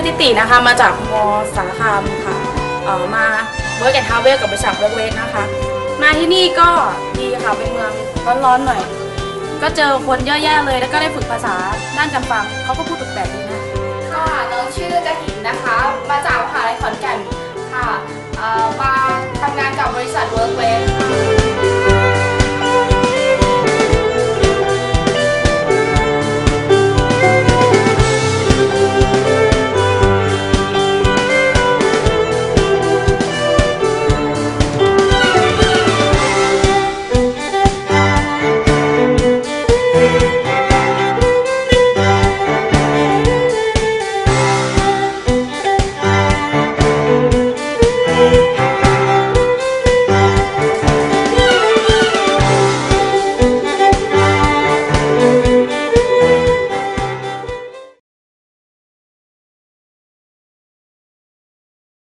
อทิตินะคะ มาจากมสารคามค่ะเอ่อมาเวิร์กแอนทาวเวลกับบริษัทเวิร์กเวสนะคะ มาที่นี่ก็ดีค่ะเป็นเมืองร้อนๆหน่อย ก็เจอคนเยอะแยะเลยแล้วก็ได้ฝึกภาษาด้านการฟังเขาก็พูดแปลกๆดีนะ